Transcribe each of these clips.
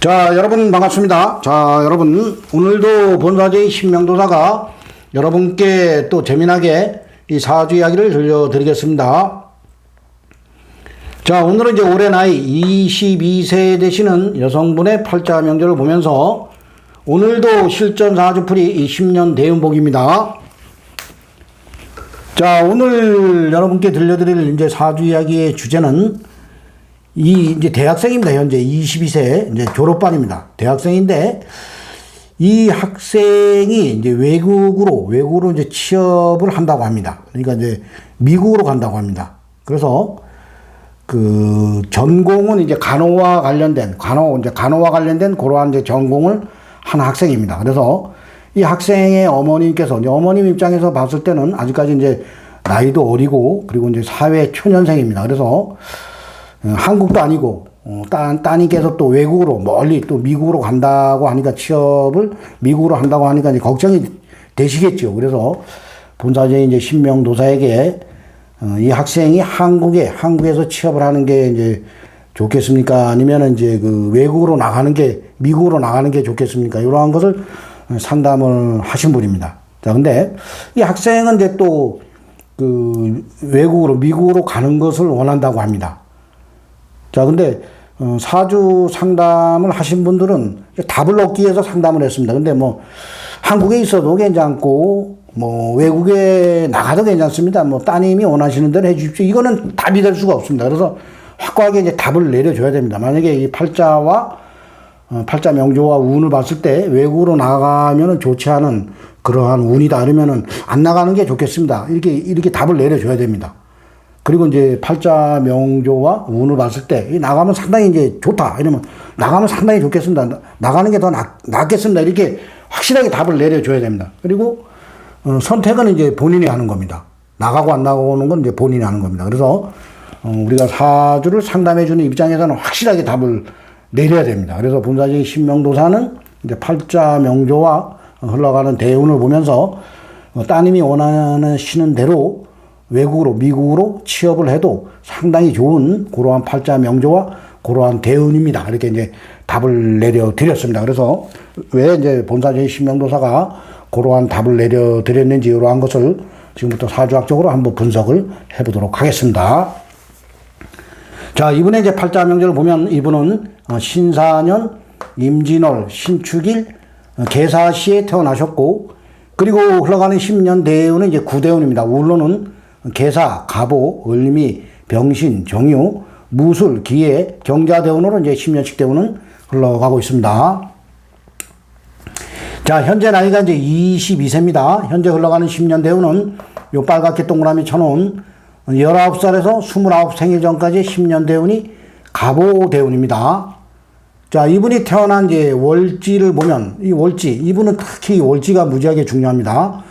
자, 여러분 반갑습니다. 자, 여러분 오늘도 본사제의 신명도사가 여러분께 또 재미나게 이 사주 이야기를 들려드리겠습니다. 자, 오늘은 이제 올해 나이 22세 되시는 여성분의 팔자 명절을 보면서 오늘도 실전 사주풀이 이 10년 대운복입니다. 자, 오늘 여러분께 들려드릴 이제 사주 이야기의 주제는 이 이제 대학생입니다. 현재 22세 이제 졸업반입니다. 대학생인데 이 학생이 이제 외국으로 외국으로 이제 취업을 한다고 합니다. 그러니까 이제 미국으로 간다고 합니다. 그래서 그 전공은 이제 간호와 관련된 간호 이제 간호와 관련된 그러한 이제 전공을 한 학생입니다. 그래서 이 학생의 어머님께서 이제 어머님 입장에서 봤을 때는 아직까지 이제 나이도 어리고 그리고 이제 사회 초년생입니다. 그래서 어, 한국도 아니고 어, 따, 따님께서 또 외국으로 멀리 또 미국으로 간다고 하니까 취업을 미국으로 한다고 하니까 이제 걱정이 되시겠죠. 그래서 본사장이 이제 신명도사에게 어, 이 학생이 한국에 한국에서 취업을 하는 게 이제 좋겠습니까? 아니면 이제 그 외국으로 나가는 게 미국으로 나가는 게 좋겠습니까? 이러한 것을 상담을 하신 분입니다. 자, 근데 이 학생은 이제 또 그 외국으로 미국으로 가는 것을 원한다고 합니다. 자, 근데 어, 사주 상담을 하신 분들은 답을 얻기 위해서 상담을 했습니다. 근데 뭐 한국에 있어도 괜찮고 뭐 외국에 나가도 괜찮습니다. 뭐 따님이 원하시는 대로 해주십시오. 이거는 답이 될 수가 없습니다. 그래서 확고하게 이제 답을 내려줘야 됩니다. 만약에 이 팔자와 어, 팔자 명조와 운을 봤을 때 외국으로 나가면은 좋지 않은 그러한 운이다. 이러면은 안 나가는 게 좋겠습니다. 이렇게 이렇게 답을 내려줘야 됩니다. 그리고 이제 팔자 명조와 운을 봤을 때 나가면 상당히 이제 좋다 이러면 나가면 상당히 좋겠습니다. 나가는 게 더 낫겠습니다. 이렇게 확실하게 답을 내려줘야 됩니다. 그리고 어, 선택은 이제 본인이 하는 겁니다. 나가고 안 나가고는 건 이제 본인이 하는 겁니다. 그래서 어, 우리가 사주를 상담해 주는 입장에서는 확실하게 답을 내려야 됩니다. 그래서 본사적인 신명도사는 이제 팔자 명조와 흘러가는 대운을 보면서 어, 따님이 원하시는 대로 외국으로 미국으로 취업을 해도 상당히 좋은 그러한 팔자 명조와 그러한 대운입니다. 이렇게 이제 답을 내려 드렸습니다. 그래서 왜 이제 본사적인 신명도사가 그러한 답을 내려 드렸는지 이러한 것을 지금부터 사주학적으로 한번 분석을 해보도록 하겠습니다. 자, 이분의 이제 팔자 명절을 보면 이분은 어, 신사년, 임진월, 신축일, 어, 개사시에 태어나셨고, 그리고 흘러가는 10년 대운은 이제 구대운입니다. 울로는 개사, 갑오, 을미, 병신, 정유, 무술, 기해, 경자대운으로 이제 10년씩 대운은 흘러가고 있습니다. 자, 현재 나이가 이제 22세입니다. 현재 흘러가는 10년 대운은 요 빨갛게 동그라미 쳐놓은 19살에서 29 생일 전까지 10년 대운이 갑오 대운입니다. 자, 이분이 태어난 이제 월지를 보면 이 월지, 이분은 특히 월지가 무지하게 중요합니다.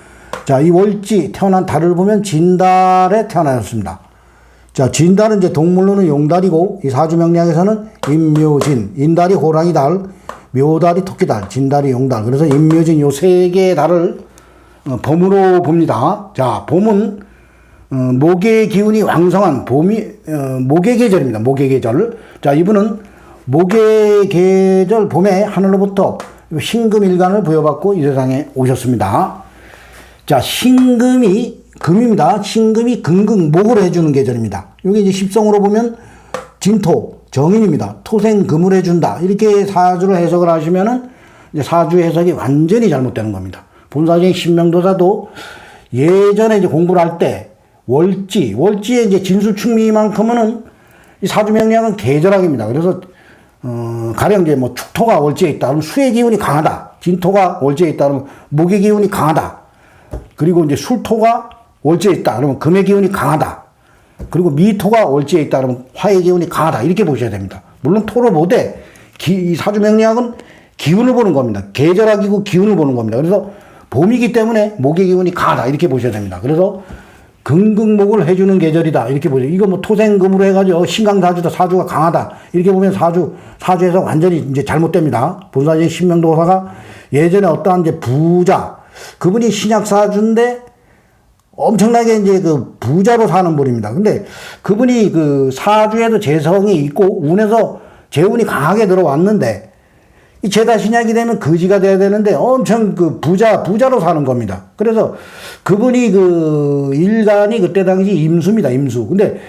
자, 이 월지 태어난 달을 보면 진달에 태어나셨습니다. 자, 진달은 이제 동물로는 용달이고 이 사주 명량에서는 임묘진, 인달이 호랑이 달, 묘달이 토끼달, 진달이 용달. 그래서 임묘진 요 세 개의 달을 어, 봄으로 봅니다. 자, 봄은 어, 목의 기운이 왕성한 봄이 어, 목의 계절입니다. 목의 계절. 자, 이분은 목의 계절 봄에 하늘로부터 신금일간을 부여받고 이 세상에 오셨습니다. 자, 신금이 금입니다. 신금이 금금 목을 해주는 계절입니다. 여기 이제 십성으로 보면 진토 정인입니다. 토생 금을 해준다. 이렇게 사주를 해석을 하시면은 이제 사주 해석이 완전히 잘못되는 겁니다. 본사적인 신명도사도 예전에 이제 공부를 할 때 월지, 월지의 이제 진수충미만큼은 이 사주 명량은 계절학입니다. 그래서 어, 가령 이제 뭐 축토가 월지에 있다. 그러면 수의 기운이 강하다. 진토가 월지에 있다. 그러면 목의 기운이 강하다. 그리고 이제 술토가 월지에 있다. 그러면 금의 기운이 강하다. 그리고 미토가 월지에 있다. 그러면 화의 기운이 강하다. 이렇게 보셔야 됩니다. 물론 토로 보되 기, 이 사주 명리학은 기운을 보는 겁니다. 계절학이고 기운을 보는 겁니다. 그래서 봄이기 때문에 목의 기운이 강하다. 이렇게 보셔야 됩니다. 그래서 긍긍목을 해주는 계절이다. 이렇게 보죠. 이거 뭐 토생금으로 해가지고 신강사주다. 사주가 강하다. 이렇게 보면 사주, 사주에서 완전히 이제 잘못됩니다. 본사의 신명도사가 예전에 어떠한 이제 부자, 그분이 신약 사주인데 엄청나게 이제 그 부자로 사는 분입니다. 근데 그분이 그 사주에도 재성이 있고 운에서 재운이 강하게 들어왔는데 이 제다 신약이 되면 거지가 돼야 되는데 엄청 그 부자 부자로 사는 겁니다. 그래서 그분이 그 일간이 그때 당시 임수입니다. 임수. 근데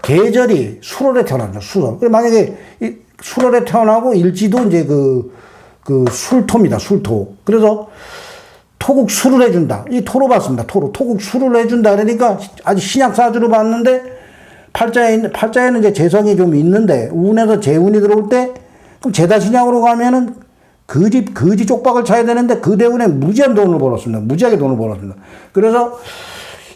계절이 수월에 태어납니다. 수월. 그래 만약에 이 수월에 태어나고 일지도 이제 그, 그 술토입니다. 술토. 그래서 토국 술을 해준다. 이 토로 봤습니다. 토로. 토국 술을 해준다. 그러니까 아주 신약 사주로 봤는데 팔자에, 팔자에는 이제 재성이 좀 있는데 운에서 재운이 들어올 때 그럼 제다 신약으로 가면은 그 집, 그지 쪽박을 차야 되는데 그 대운에 무지한 돈을 벌었습니다. 무지하게 돈을 벌었습니다. 그래서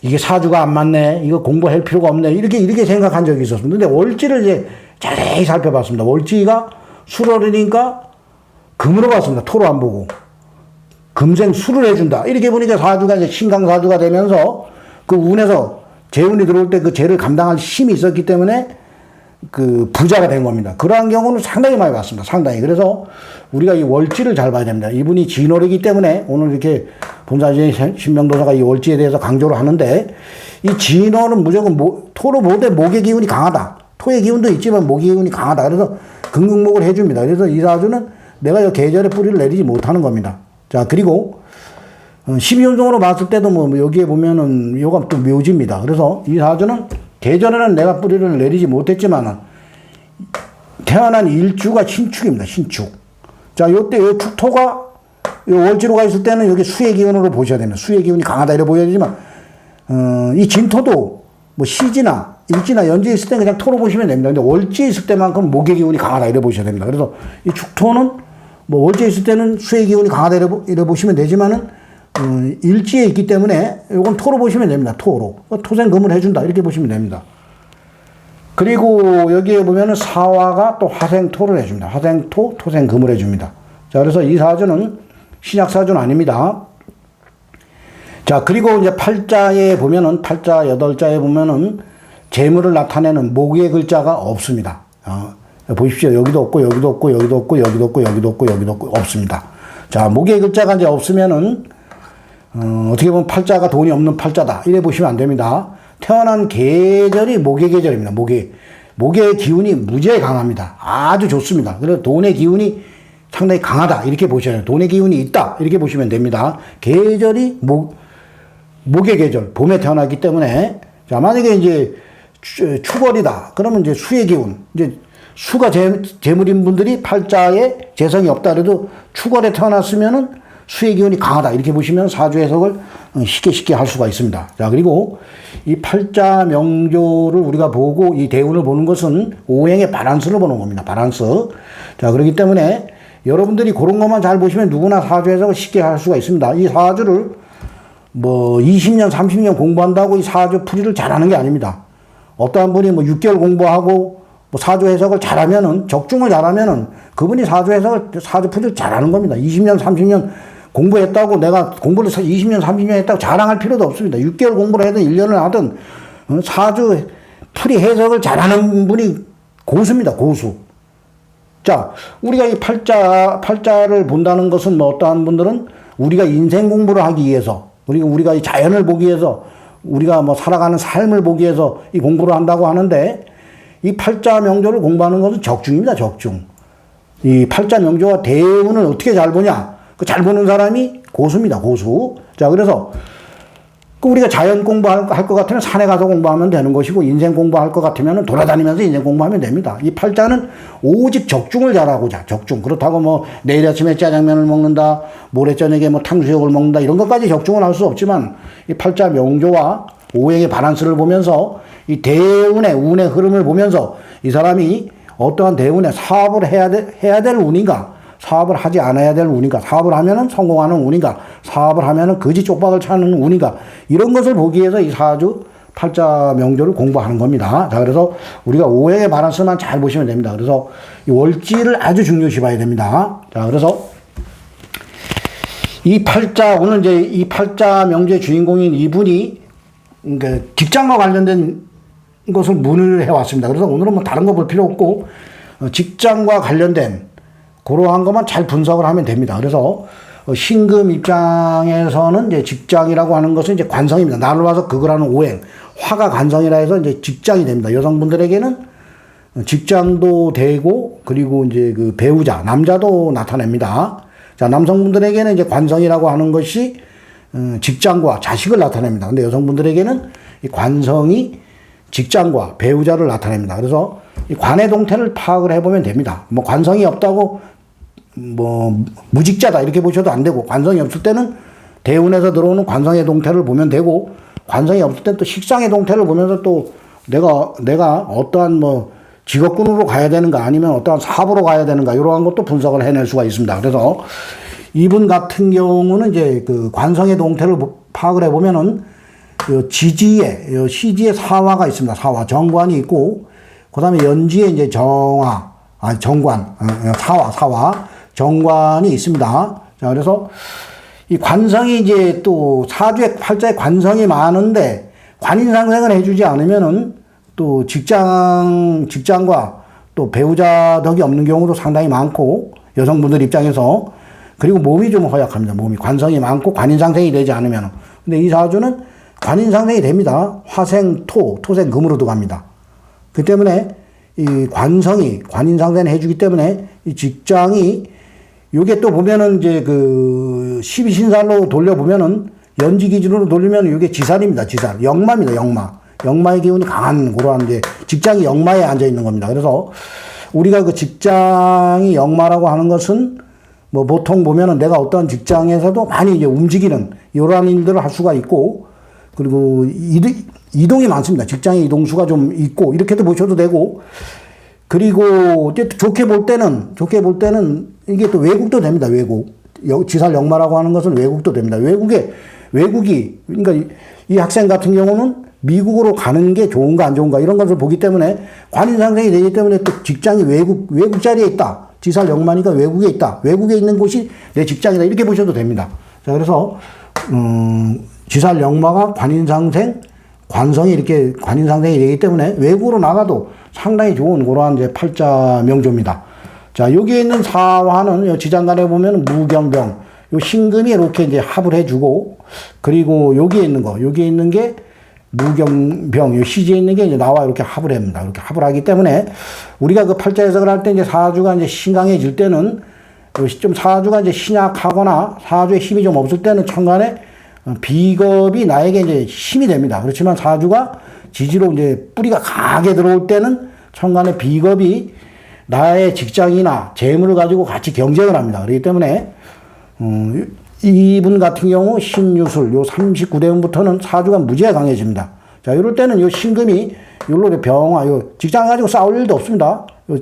이게 사주가 안 맞네. 이거 공부할 필요가 없네. 이렇게, 이렇게 생각한 적이 있었습니다. 근데 월지를 이제 자세히 살펴봤습니다. 월지가 수월이니까 금으로 봤습니다. 토로 안 보고. 금생 수를 해준다. 이렇게 보니까 사주가 이제 신강사주가 되면서 그 운에서 재운이 들어올 때그 재를 감당할 힘이 있었기 때문에 그 부자가 된 겁니다. 그러한 경우는 상당히 많이 봤습니다. 상당히. 그래서 우리가 이 월지를 잘 봐야 됩니다. 이분이 진월이기 때문에 오늘 이렇게 본사지의 신명도사가 이 월지에 대해서 강조를 하는데 이 진월은 무조건 모, 토로 모대 목의 기운이 강하다. 토의 기운도 있지만 목의 기운이 강하다. 그래서 긍긍목을 해줍니다. 그래서 이 사주는 내가 이 계절의 뿌리를 내리지 못하는 겁니다. 자, 그리고 12운종으로 봤을 때도 뭐 여기에 보면은 요가 또 묘지입니다. 그래서 이 사주는 계절에는 내가 뿌리를 내리지 못했지만은 태어난 일주가 신축입니다. 신축. 자, 요때 요 축토가 요 월지로 가 있을 때는 여기 수의 기운으로 보셔야 됩니다. 수의 기운이 강하다 이래 보여야 되지만 어, 이 진토도 뭐 시지나 일지나 연지에 있을 때 그냥 토로 보시면 됩니다. 근데 월지에 있을 때만큼 목의 기운이 강하다 이래 보셔야 됩니다. 그래서 이 축토는 뭐 월지에 있을 때는 수의 기운이 강하다 이래, 보- 이래 보시면 되지만은 어, 일지에 있기 때문에 요건 토로 보시면 됩니다. 토로. 토생금을 해준다 이렇게 보시면 됩니다. 그리고 여기에 보면은 사화가 또 화생토를 해줍니다. 화생토, 토생금을 해줍니다. 자, 그래서 이 사주는 신약 사주는 아닙니다. 자, 그리고 이제 팔자에 보면은, 팔자 여덟 자에 보면은 재물을 나타내는 목의 글자가 없습니다. 어, 보십시오. 여기도 없고, 여기도 없고, 여기도 없고, 여기도 없고, 여기도 없고, 여기도 없고, 없습니다. 자, 목의 글자가 이제 없으면은, 어, 어떻게 보면 팔자가 돈이 없는 팔자다. 이래 보시면 안 됩니다. 태어난 계절이 목의 계절입니다. 목의. 목의 기운이 무지하게 강합니다. 아주 좋습니다. 그래서 돈의 기운이 상당히 강하다. 이렇게 보셔야 돼요. 돈의 기운이 있다. 이렇게 보시면 됩니다. 계절이 목, 목의 계절, 봄에 태어났기 때문에, 자, 만약에 이제 추- 추월이다. 그러면 이제 수의 기운, 이제 수가 재, 재물인 분들이 팔자에 재성이 없다 그래도 추월에 태어났으면은 수의 기운이 강하다. 이렇게 보시면 사주 해석을 어, 쉽게 쉽게 할 수가 있습니다. 자, 그리고 이 팔자 명조를 우리가 보고 이 대운을 보는 것은 오행의 바란스를 보는 겁니다. 바란스. 자, 그렇기 때문에 여러분들이 그런 것만 잘 보시면 누구나 사주 해석을 쉽게 할 수가 있습니다. 이 사주를 뭐 20년, 30년 공부한다고 이 사주 풀이를 잘하는 게 아닙니다. 어떠한 분이 뭐 6개월 공부하고 뭐 사주 해석을 잘하면은 적중을 잘하면은 그분이 사주 해석을 사주 풀이를 잘하는 겁니다. 20년, 30년 공부했다고 내가 공부를 20년, 30년 했다고 자랑할 필요도 없습니다. 6개월 공부를 하든 1년을 하든 어, 사주 풀이 해석을 잘하는 분이 고수입니다. 고수. 자, 우리가 이 팔자, 팔자를 본다는 것은 뭐 어떠한 분들은 우리가 인생 공부를 하기 위해서, 우리가 이 자연을 보기 위해서, 우리가 뭐 살아가는 삶을 보기 위해서 이 공부를 한다고 하는데, 이 팔자 명조를 공부하는 것은 적중입니다, 적중. 이 팔자 명조와 대운을 어떻게 잘 보냐? 그 잘 보는 사람이 고수입니다, 고수. 자, 그래서 그 우리가 자연 공부할 것 같으면 산에 가서 공부하면 되는 것이고 인생 공부할 것 같으면 돌아다니면서 인생 공부하면 됩니다. 이 팔자는 오직 적중을 잘하고자 적중. 그렇다고 뭐 내일 아침에 짜장면을 먹는다, 모레 저녁에 뭐 탕수육을 먹는다 이런 것까지 적중을 할 수 없지만 이 팔자 명조와 오행의 바란스를 보면서 이 대운의 운의 흐름을 보면서 이 사람이 어떠한 대운에 사업을 해야 돼, 해야 될 운인가 사업을 하지 않아야 될 운인가, 사업을 하면은 성공하는 운인가, 사업을 하면은 거지 쪽박을 차는 운인가, 이런 것을 보기 위해서 이 사주 팔자 명조를 공부하는 겁니다. 자, 그래서 우리가 오행의 바란스만 잘 보시면 됩니다. 그래서 이 월지를 아주 중요시 봐야 됩니다. 자, 그래서 이 팔자, 오늘 이제 이 팔자 명조의 주인공인 이분이, 그러니까 직장과 관련된 것을 문을 해왔습니다. 그래서 오늘은 뭐 다른 거 볼 필요 없고, 어, 직장과 관련된 그러한 것만 잘 분석을 하면 됩니다. 그래서 어, 신금 입장에서는 이제 직장이라고 하는 것은 이제 관성입니다. 나를 와서 그거라는 오행, 화가 관성이라 해서 이제 직장이 됩니다. 여성분들에게는 직장도 되고 그리고 이제 그 배우자 남자도 나타냅니다. 자 남성분들에게는 이제 관성이라고 하는 것이 어, 직장과 자식을 나타냅니다. 근데 여성분들에게는 이 관성이 직장과 배우자를 나타냅니다. 그래서 이 관의 동태를 파악을 해보면 됩니다. 뭐 관성이 없다고 뭐 무직자다 이렇게 보셔도 안 되고 관성이 없을 때는 대운에서 들어오는 관성의 동태를 보면 되고 관성이 없을 때 또 식상의 동태를 보면서 또 내가 내가 어떠한 뭐 직업군으로 가야 되는가 아니면 어떠한 사업으로 가야 되는가 이러한 것도 분석을 해낼 수가 있습니다. 그래서 이분 같은 경우는 이제 그 관성의 동태를 파악을 해보면은 요 지지에 요 시지에 사화가 있습니다. 사화 정관이 있고 그 다음에 연지에 이제 정화 아 정관 어, 어, 사화 사화 정관이 있습니다. 자 그래서 이 관성이 이제 또 사주에 팔자에 관성이 많은데 관인상생을 해주지 않으면은 또 직장 직장과 또 배우자 덕이 없는 경우도 상당히 많고 여성분들 입장에서 그리고 몸이 좀 허약합니다. 몸이 관성이 많고 관인상생이 되지 않으면 근데 이 사주는 관인상생이 됩니다. 화생 토 토생 금으로 들어갑니다. 그 때문에 이 관성이 관인상생을 해주기 때문에 이 직장이 요게 또 보면은 이제 그 12신살로 돌려보면은 연지 기준으로 돌리면 이게 지살입니다. 지살. 역마입니다. 역마. 역마의 기운이 강한 그러한 이제 직장이 역마에 앉아 있는 겁니다. 그래서 우리가 그 직장이 역마라고 하는 것은 뭐 보통 보면은 내가 어떤 직장에서도 많이 이제 움직이는 이러한 일들을 할 수가 있고 그리고 이동 이 많습니다. 직장의 이동수가 좀 있고 이렇게도 보셔도 되고 그리고 좋게 볼 때는 좋게 볼 때는 이게 또 외국도 됩니다. 외국 지살 역마라고 하는 것은 외국도 됩니다. 외국에 외국이 그러니까 이, 이 학생 같은 경우는 미국으로 가는 게 좋은가 안 좋은가 이런 것을 보기 때문에 관인 상생이 되기 때문에 또 직장이 외국 외국 자리에 있다. 지살 역마니까 외국에 있다. 외국에 있는 곳이 내 직장이다. 이렇게 보셔도 됩니다. 자 그래서 음, 지살 역마가 관인 상생 관성이 이렇게 관인 상생이 되기 때문에 외국으로 나가도 상당히 좋은 그러한 이제 팔자 명조입니다. 자, 여기에 있는 사화는 지장간에 보면 무경병, 요 신금이 이렇게 이제 합을 해주고, 그리고 여기에 있는 거, 여기에 있는 게 무경병, 요 시지에 있는 게 이제 나와 이렇게 합을 합니다. 이렇게 합을 하기 때문에 우리가 그 팔자 해석을 할 때 이제 사주가 이제 신강해질 때는 좀 사주가 이제 신약하거나 사주에 힘이 좀 없을 때는 천간에 비겁이 나에게 이제 힘이 됩니다. 그렇지만 사주가 지지로 이제 뿌리가 강하게 들어올 때는 천간의 비겁이 나의 직장이나 재물을 가지고 같이 경쟁을 합니다. 그렇기 때문에 음, 이분 같은 경우 신유술 요 39대운부터는 사주가 무지하게 강해집니다. 자, 이럴 때는 요 신금이 요로 병화 요 직장 가지고 싸울 일도 없습니다. 요,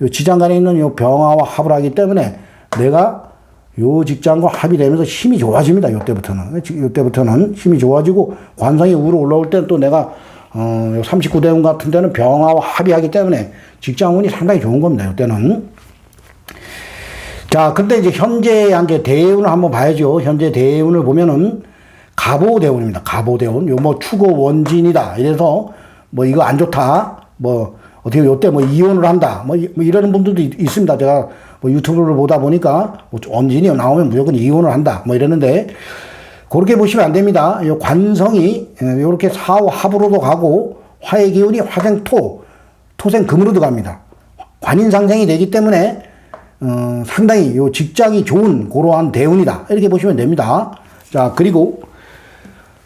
요 지장간에 있는 요 병화와 합을 하기 때문에 내가 요 직장과 합이 되면서 힘이 좋아집니다. 요때부터는. 요때부터는 힘이 좋아지고 관성이 위로 올라올 때는 또 내가 어, 39대운 같은 데는 병화와 합의하기 때문에 직장운이 상당히 좋은 겁니다. 이때는. 자, 근데 이제 현재 이제 대운을 한번 봐야죠. 현재 대운을 보면은 가보대운입니다. 가보대운. 요 뭐 추고 원진이다. 이래서 뭐 이거 안 좋다. 뭐 어떻게 요때 뭐 이혼을 한다. 뭐, 뭐 이러는 분들도 있, 습니다 제가 뭐 유튜브를 보다 보니까 뭐 원진이 나오면 무조건 이혼을 한다. 뭐 이러는데 그렇게 보시면 안 됩니다. 요 관성이 이렇게 사후 합으로도 가고 화의 기운이 화생토, 토생 금으로도 갑니다. 관인상생이 되기 때문에 어, 상당히 요 직장이 좋은 그러한 대운이다. 이렇게 보시면 됩니다. 자 그리고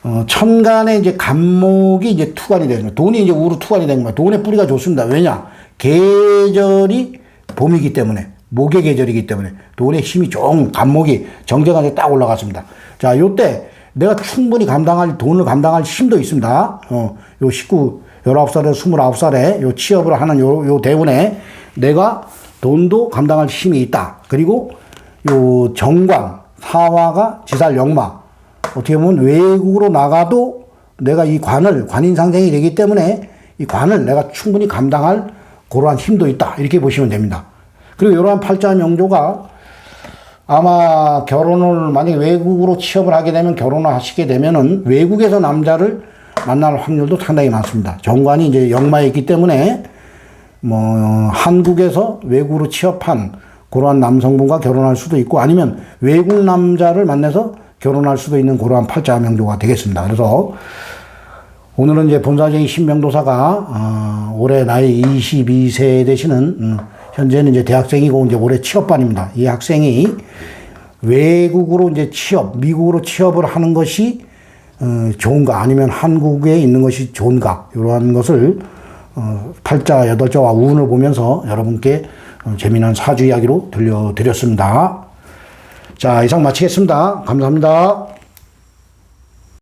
어, 천간에 이제 간목이 이제 투간이 되는 돈이 이제 우로 투간이 되는 거예요. 돈의 뿌리가 좋습니다. 왜냐? 계절이 봄이기 때문에 목의 계절이기 때문에 돈의 힘이 좋은 간목이 정제간에 딱 올라갔습니다. 자, 요때 내가 충분히 감당할 돈을 감당할 힘도 있습니다. 어, 요 19, 19살에 29살에 요 취업을 하는 요, 요 대운에 내가 돈도 감당할 힘이 있다. 그리고 요 정관, 사화가 지살 역마. 어떻게 보면 외국으로 나가도 내가 이 관을, 관인 상생이 되기 때문에 이 관을 내가 충분히 감당할 그러한 힘도 있다. 이렇게 보시면 됩니다. 그리고 이러한 팔자 명조가 아마 결혼을 만약에 외국으로 취업을 하게 되면 결혼을 하시게 되면은 외국에서 남자를 만날 확률도 상당히 많습니다. 정관이 이제 역마에 있기 때문에 뭐 한국에서 외국으로 취업한 그러한 남성분과 결혼할 수도 있고 아니면 외국 남자를 만나서 결혼할 수도 있는 그러한 팔자 명조가 되겠습니다. 그래서 오늘은 이제 본사장이 신명도사가 어, 올해 나이 22세 되시는 음, 현재는 이제 대학생이고 이제 올해 취업반입니다. 이 학생이 외국으로 이제 취업, 미국으로 취업을 하는 것이 어, 좋은가 아니면 한국에 있는 것이 좋은가 이러한 것을 어, 팔자 여덟 자와 운을 보면서 여러분께 어, 재미난 사주 이야기로 들려드렸습니다. 자 이상 마치겠습니다. 감사합니다.